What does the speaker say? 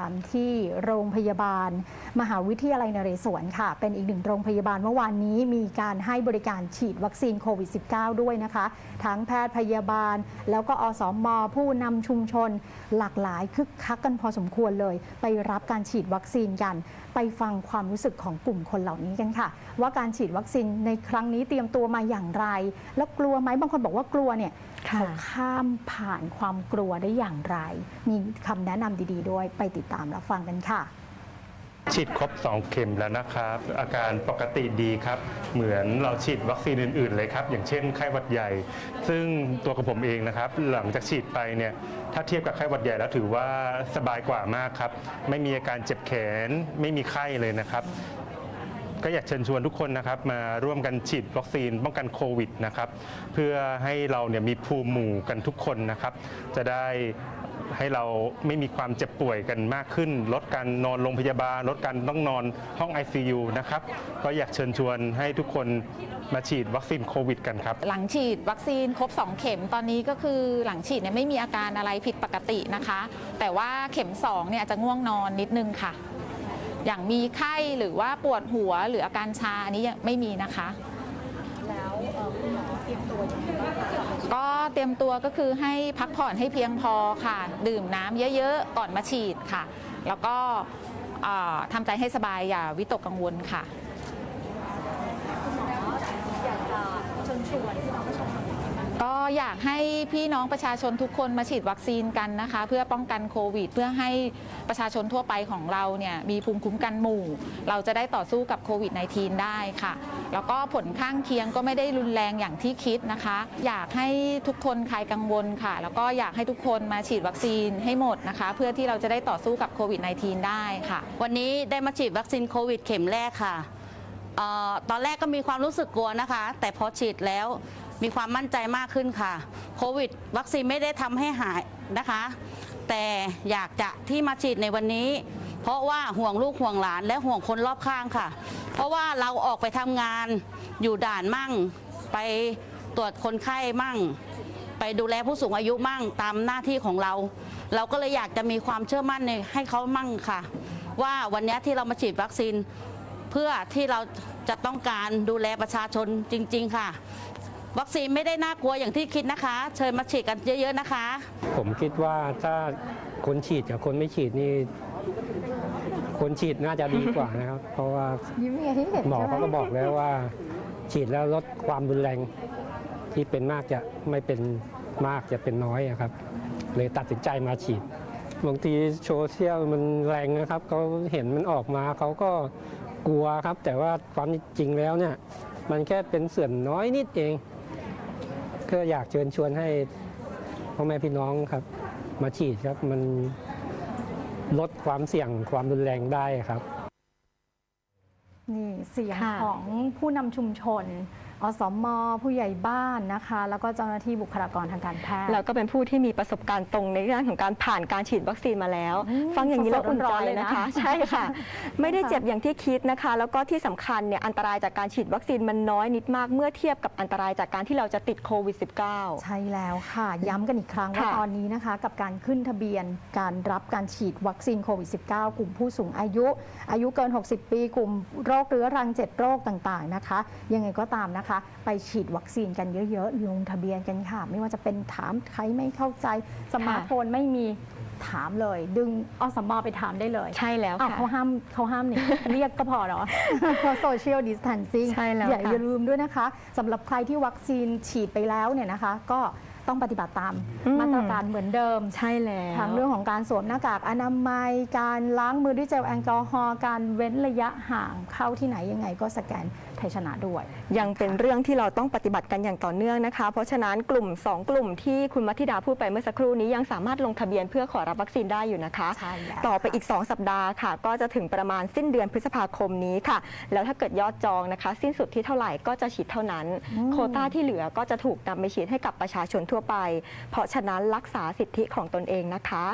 ตามที่โรงพยาบาล มหาวิทยาลัยนเรศวรค่ะ เป็นอีกหนึ่งโรงพยาบาลเมื่อวานนี้มีการให้บริการฉีดวัคซีนโควิด -19 ด้วยนะคะ ทั้งแพทย์พยาบาล แล้วก็อสมผู้นำชุมชน หลากหลายคึกคักกันพอสมควรเลย ไปรับการฉีดวัคซีนกัน ไปฟังความรู้สึกของกลุ่มคนเหล่านี้กันค่ะ ว่าการฉีดวัคซีนในครั้งนี้เตรียมตัวมาอย่างไร แล้วกลัวไหมบางคนบอกว่ากลัวเนี่ยค่ะเขาข้ามผ่านความกลัวได้อย่างไร มีคำแนะนำดี ๆ ด้วยไปติดตามรับฟังกันค่ะ ฉีดครบ 2 เข็มแล้วนะครับ อาการปกติดีครับ เหมือนเราฉีดวัคซีนอื่นๆเลยครับ อย่างเช่นไข้หวัดใหญ่ ซึ่งตัวกับผมเองนะครับ หลังจากฉีดไปเนี่ยถ้าเทียบกับไข้หวัดใหญ่แล้วถือว่าสบายกว่ามากครับ ไม่มีอาการเจ็บแขน ไม่มีไข้เลยนะครับ ก็อยากเชิญชวนทุกคนนะครับ มาร่วมกันฉีดวัคซีนป้องกันโควิดนะครับ เพื่อให้เราเนี่ยมีภูมิหมู่กันทุกคนนะครับ จะได้ ให้เราไม่มีความเจ็บป่วยกันมากขึ้น ลดการนอนโรงพยาบาล ลดการต้องนอนห้อง ICU นะครับ ก็อยากเชิญชวนให้ทุกคนมาฉีดวัคซีนโควิดกันครับ หลังฉีดวัคซีนครบ 2 เข็มตอนนี้ก็คือหลังฉีดเนี่ยไม่มีอาการอะไรผิดปกตินะคะ แต่ว่าเข็ม2เนี่ยจจะง่วงนอนนิดนึงค่ะ อย่างมีไข้หรือว่าปวดหัวหรืออาการชาอันนี้ยังไม่มีนะคะ แล้วคุณหมอเตรียมตัวยังไงบ้างคะ ก็เตรียมตัวก็คือให้พักผ่อนให้เพียงพอค่ะ ดื่มน้ำเยอะๆ ก่อนมาฉีดค่ะ แล้วก็ทำใจให้สบายอย่าวิตกกังวลค่ะอยากจะเชิญชวน ก็อยากให้พี่น้องประชาชนทุกคนมาฉีดวัคซีนกันนะคะ เพื่อป้องกันโควิด เพื่อให้ประชาชนทั่วไปของเราเนี่ยมีภูมิคุ้มกันหมู่ เราจะได้ต่อสู้กับโควิด -19 ได้ค่ะ แล้วก็ผลข้างเคียงก็ไม่ได้รุนแรงอย่างที่คิดนะคะ อยากให้ทุกคนคลายกังวลค่ะ แล้วก็อยากให้ทุกคนมาฉีดวัคซีนให้หมดนะคะ เพื่อที่เราจะได้ต่อสู้กับโควิด -19 ได้ค่ะ วันนี้ได้มาฉีดวัคซีนโควิด เข็มแรกค่ะออตอนแรกก็มีความรู้สึกกลัวนะคะ แต่พอฉีดแล้ว มีความมั่นใจมากขึ้นค่ะโควิด วัคซีนไม่ได้ทำให้หายนะคะ แต่อยากจะที่มาฉีดในวันนี้ เพราะว่าห่วงลูกห่วงหลานและห่วงคนรอบข้างค่ะ เพราะว่าเราออกไปทำงานอยู่ด่านมั่ง ไปตรวจคนไข้มั่ง ไปดูแลผู้สูงอายุมั่งตามหน้าที่ของเรา เราก็เลยอยากจะมีความเชื่อมั่นในให้เขามั่งค่ะ ว่าวันนี้ที่เรามาฉีดวัคซีน เพื่อที่เราจะต้องการดูแลประชาชนจริง ๆ ค่ะ วัคซีนไม่ได้น่ากลัวอย่างที่คิดนะคะ เชิญมาฉีดกันเยอะๆนะคะ ผมคิดว่าถ้าคนฉีดกับคนไม่ฉีดนี่ คนฉีดน่าจะดีกว่านะครับ เพราะว่ายิ้มอย่างที่เห็นหมอเขาก็บอกแล้วว่า ฉีดแล้วลดความรุนแรง ที่เป็นมากจะไม่เป็นมากจะเป็นน้อยอะครับ เลยตัดสินใจมาฉีดบางทีโซเชียลมันแรงนะครับเขาเห็นมันออกมาเขาก็กลัวครับ แต่ว่าความจริงแล้วเนี่ย มันแค่เป็นส่วนน้อยนิดเอง ก็อยากเชิญชวนให้พ่อแม่พี่น้องครับ มาฉีดครับมันลดความเสี่ยงความรุนแรงได้ครับ นี่เสียงค่ะ ของผู้นำชุมชน อสมผู้ใหญ่บ้านนะคะ แล้วก็เจ้าหน้าที่บุคลากรทางการแพทย์ แล้วก็เป็นผู้ที่มีประสบการณ์ตรงในเรื่องของการผ่านการฉีดวัคซีนมาแล้วอืมฟังอย่างนี้แล้วอุ่นสดๆร้ใจอนๆเลยนะนะคะ ใช่ค่ะ ไม่ได้เจ็บอย่างที่คิดนะคะ แล้วก็ที่สำคัญเนี่ยอันตรายจากการฉีดวัคซีนมันน้อยนิดมากเมื่อเทียบกับอันตรายจากการที่เราจะติดโควิด -19 ใช่แล้วค่ะ ย้ำกันอีกครั้งว่าค่ะตอนนี้นะคะ กับการขึ้นทะเบียนการรับการฉีดวัคซีนโควิด -19 กลุ่มผู้สูงอายุ อายุเกิน 60 ปี กลุ่มโรคเรื้อรัง 7 โรคต่างๆนะคะ ยังไงก็ตามนะคะไปฉีดวัคซีนกันเยอะๆ ลงทะเบียนกันค่ะ ไม่ว่าจะเป็นถามใครไม่เข้าใจ สมาร์ทโฟนไม่มีถามเลย ดึงอสมไปถามได้เลย ใช่แล้วอ้าวค่ะเขาห้ามเขาห้ามนี่เรียกก็พอเหรอเพราะโซเชียลดิส a ทนซิ่งใช่แล้วอย่าค่ะอย่าลืมด้วยนะคะสำหรับใครที่วัคซีนฉีดไปแล้วเนี่ยนะคะ ก็ต้องปฏิบัติตามอืมมาตรการเหมือนเดิมใช่แล้วทั้งเรื่องของการสวมหน้ากากอนามัย การล้างมือด้วยเจลแอลกอฮอล์การเว้นระยะห่างเข้าที่ไหนยังไงก็สแกนไท ยชนะด้วย ยังเป็นเรื่องที่เราต้องปฏิบัติกันอย่างต่อเนื่องนะคะ เพราะฉะนั้นกลุ่ม 2 กลุ่มที่คุณมัธิดาพูดไปเมื่อสักครู่นี้ยังสามารถลงทะเบียนเพื่อขอรับวัคซีนได้อยู่นะคะ ใช่แล้วต่อไปอีก 2 สัปดาห์ค่ะ ก็จะถึงประมาณสิ้นเดือนพฤษภาคมนี้ค่ะ แล้วถ้าเกิดยอดจองนะคะ สิ้นสุดที่เท่าไหร่ก็จะฉีดเท่านั้นอืมโควต้าที่เหลือก็จะถูกนำไปฉีดให้กับประชาชนทั่วไป เพราะฉะนั้นรักษาสิทธิของตนเองนะคะ